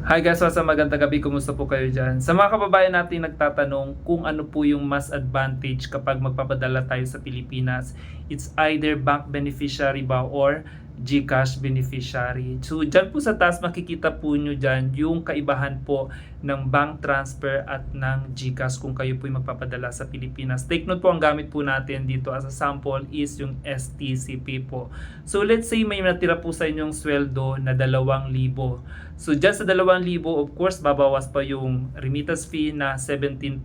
Hi guys, what's up? Magandang gabi. Kumusta po kayo dyan? Sa mga kababayan natin nagtatanong kung ano po yung mas advantage kapag magpapadala tayo sa Pilipinas. It's either bank beneficiary ba or GCash beneficiary. So dyan po sa taas makikita po nyo dyan yung kaibahan po ng bank transfer at ng GCash kung kayo po yung magpapadala sa Pilipinas. Take note po ang gamit po natin dito as a sample is yung STCP po. So let's say may natira po sa inyong sweldo na 2,000. So dyan sa 2,000, of course, babawas pa yung remittance fee na 17.25.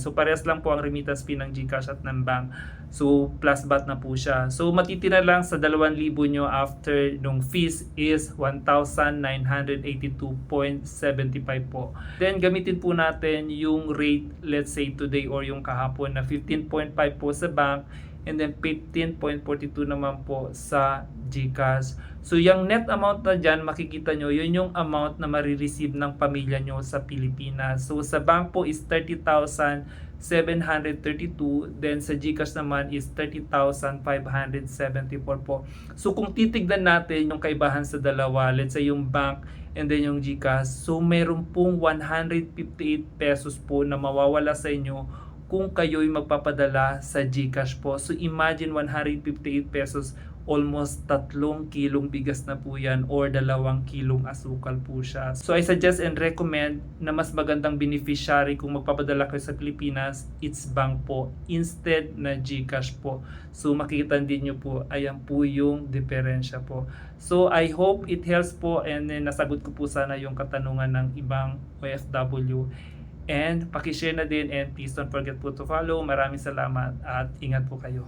So parehas lang po ang remittance fee ng GCash at ng bank. So plus VAT na po siya. So matitira lang sa 2,000 nyo after nung fees is 1,982.75 po. Then gamitin po natin yung rate let's say today or yung kahapon na 15.5 po sa bank and then 15.42 naman po sa GCash. So yung net amount na dyan, makikita nyo, yun yung amount na marireceive ng pamilya nyo sa Pilipinas. So sa bank po is 30,732, then sa GCash naman is 30,574 po. So kung titignan natin yung kaibahan sa dalawa, let's say yung bank and then yung GCash, so meron pong 158 pesos po na mawawala sa inyo kung kayo'y magpapadala sa GCash po. So imagine 158 pesos, almost tatlong kilong bigas na po yan or dalawang kilong asukal po siya. So I suggest and recommend na mas magandang beneficiary kung magpapadala kayo sa Pilipinas, it's bank po instead na GCash po. So makikita din nyo po, ayan po yung diferensya po. So I hope it helps po and then nasagot ko po sana yung katanungan ng ibang OFW. And pakishare na din and please don't forget po to follow. Maraming salamat at ingat po kayo.